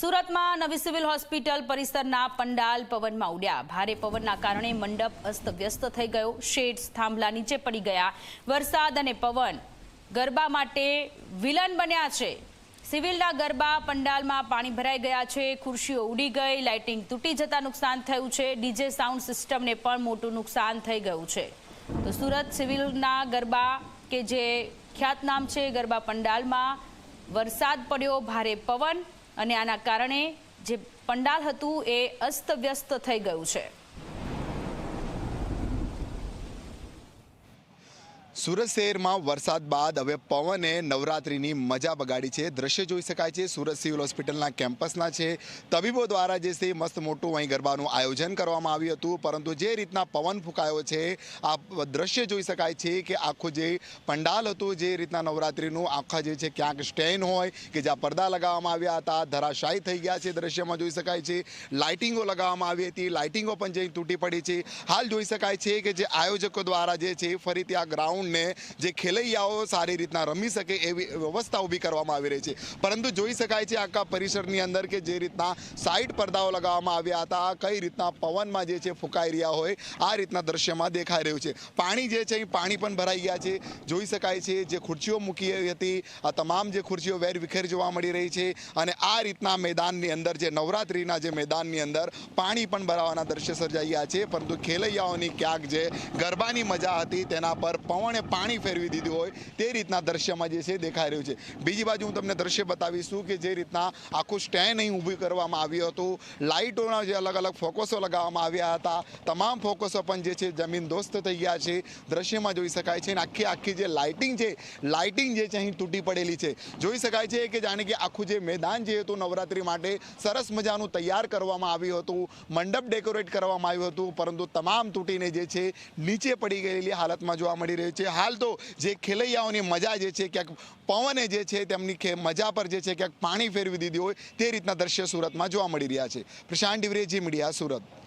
સુરતમાં નવી civil hospital પરિસરના પંડાલ પવનમાં ઉડ્યા. ભારે પવનના કારણે મંડપ અસ્તવ્યસ્ત થઈ ગયો. શેડ્સ થાંભલા નીચે પડી ગયા. વરસાદ અને પવન ગરબા માટે વિલન બન્યા છે. સિવિલના ગરબા પંડાલમાં પાણી ભરાઈ ગયા છે. ખુરશીઓ ઉડી ગઈ. લાઇટિંગ તૂટી જતા નુકસાન થયું છે. ડીજે સાઉન્ડ સિસ્ટમને પણ મોટું નુકસાન થઈ ગયું છે. તો સુરત સિવિલના ગરબા કે જે ખ્યાતનામ છે ગરબા પંડાલમાં વરસાદ પડ્યો. ભારે પવન અને આના કારણે જે પંડાલ હતું એ અસ્તવ્યસ્ત થઈ ગયું છે. સુરત શહેરમાં વરસાદ બાદ હવે પવને નવરાત્રિની મજા બગાડી છે. દ્રશ્ય જોઈ શકાય છે, સુરત સિવિલ હોસ્પિટલના કેમ્પસના છે. તબીબો દ્વારા જે છે મસ્ત મોટું અહીં ગરબાનું આયોજન કરવામાં આવ્યું હતું. પરંતુ જે રીતના પવન ફૂંકાયો છે આ દ્રશ્ય જોઈ શકાય છે કે આખું જે પંડાલ હતું, જે રીતના નવરાત્રિનું આખા જે છે ક્યાંક સ્ટેન હોય કે જ્યાં પડદા લગાવવામાં આવ્યા હતા, ધરાશાયી થઈ ગયા છે દ્રશ્યમાં જોઈ શકાય છે. લાઇટિંગો લગાવવામાં આવી હતી, લાઇટિંગો પણ જે તૂટી પડી છે. હાલ જોઈ શકાય છે કે જે આયોજકો દ્વારા જે છે ફરીથી આ ગ્રાઉન્ડને જે ખેલૈયાઓ સારી રીતના રમી શકે એવી વ્યવસ્થા ઊભી કરવામાં આવી રહી છે. પરંતુ જોઈ શકાય છે આખા પરિસરની અંદર કે જે રીતના સાઈડ પડદાઓ લગાવવામાં આવ્યા હતા કઈ રીતના પવનમાં જે છે ફૂંકાઈ રહ્યા હોય, આ રીતના દ્રશ્યમાં દેખાઈ રહ્યું છે. પાણી જે છે એ પાણી પણ ભરાઈ ગયા છે. જોઈ શકાય છે જે ખુરશીઓ મૂકી હતી, આ તમામ જે ખુરશીઓ વેર વિખેર જોવા મળી રહી છે અને આ રીતના મેદાનની અંદર જે નવરાત્રિના જે મેદાનની અંદર પાણી પણ ભરાવાના દ્રશ્ય સર્જાઈ ગયા છે. પરંતુ ખેલૈયાઓની ક્યાંક જે ગરબાની મજા હતી તેના પર પવને પાણી ફેરવી દીધું હોય તે રીતના દ્રશ્યમાં જે છે દેખાઈ રહ્યું છે. બીજી બાજુ હું તમને દ્રશ્ય બતાવીશું કે જે રીતના આખું સ્ટેન્ડ અહીં ઊભું કરવામાં આવ્યું હતું. લાઇટોના જે અલગ અલગ ફોકસો લગાવવામાં આવ્યા હતા. તમામ ફોકસો પણ જે છે જમીન દોસ્ત થઈ ગયા છે. દ્રશ્યમાં જોઈ શકાય છે અને આખી આખી જે લાઇટિંગ છે, લાઇટિંગ જે છે અહીં તૂટી પડેલી છે. જોઈ શકાય છે કે જાણે કે આખું જે મેદાન જે હતું નવરાત્રી માટે સરસ મજાનું તૈયાર કરવામાં આવ્યું હતું. મંડપ ડેકોરેટ કરવામાં આવ્યું હતું. પરંતુ તમામ તૂટીને જે છે નીચે પડી ગયેલી હાલતમાં જોવા મળી રહી છે. હાલ તો જે ખેલૈયાઓની મજા જે છે, ક્યાંક પવને જે છે, તેમની મજા પર જે છે, ક્યાંક પાણી ફેરવી દીધી હોય તે રીતના દ્રશ્ય સુરતમાં જોવા મળી રહ્યા છે. પ્રશાંત ડિવરેજી મીડિયા સુરત.